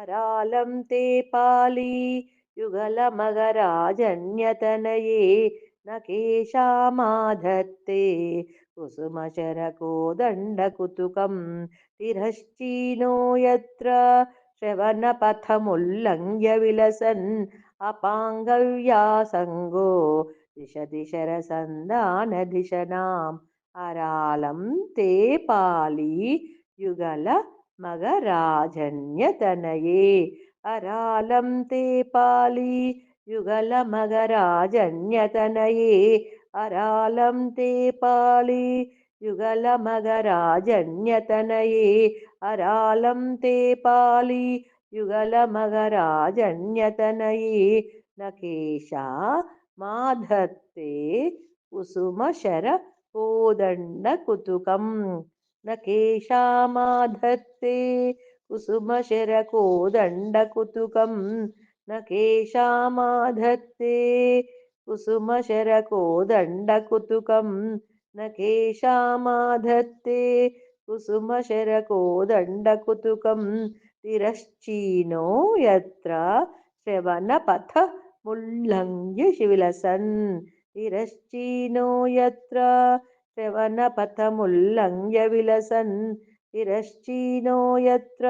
अरालं ते पाली युगलमगराजन्यतनये न केशामाधत्ते कुसुमशरकोदण्डकुतुकं तिरश्चीनो यत्र श्रवणपथमुल्लङ्घ्य विलसन् अपाङ्गव्यासङ्गो दिशति शरसन्धानधिशनाम् अरालं ते पाली युगल మగరాజన్యతనయే అరాలం తే పాలి యుగల మగరాజన్యతనయే అరాలం తే పాలి యుగల మగరాజన్యతనయే అరాలం తే పాలి యుగల మగరాజన్యతనయే నకేశా మాధత్తే కుసుమ శర కోదండ కుతుకం. न केशामाधत्ते कुसुमशरकोदण्डकुतुकं न केशामाधत्ते कुसुमशरकोदण्डकुतुकं न केशामाधत्ते कुसुमशरकोदण्डकुतुकं तिरश्चीनो यत्र श्रवणपथमुल्लङ्घ्य विलसन् तिरश्चीनो यत्र श्रवणपथमुल्लङ्घ्य विलसन् तिरश्चीनो यत्र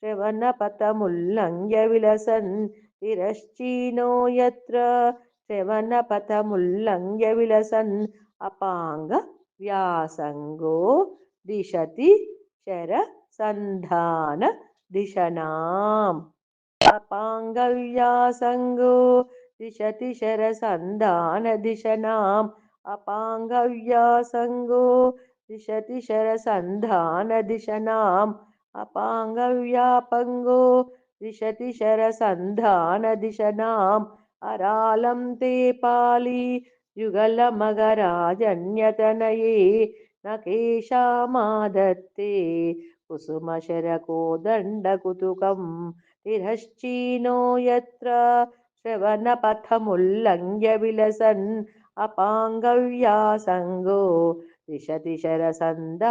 श्रवणपथमुल्लङ्घ्य विलसन् तिरश्चीनो यत्र श्रवणपथमुल्लङ्घ्य विलसन् अपाङ्गव्यासङ्गो दिशति शरसन्धान दिशनाम् अपाङ्गव्यासङ्गो दिशति शरसन्धानदिशनाम् अपाङ्गव्यासङ्गो दिशति शरसन्धानदिशनाम् अपाङ्गव्यापङ्गो दिशति शरसन्धानदिशनाम् अरालं ते पाली युगलमगराजन्यतनये। न केशामादत्ते कुसुमशरकोदण्डकुतुकं तिरश्चीनो यत्र श्रवणपथमुल्लङ्घ्य विलसन् అపాంగవ్యాసంగో దిశ దిశరసందానధిషణాం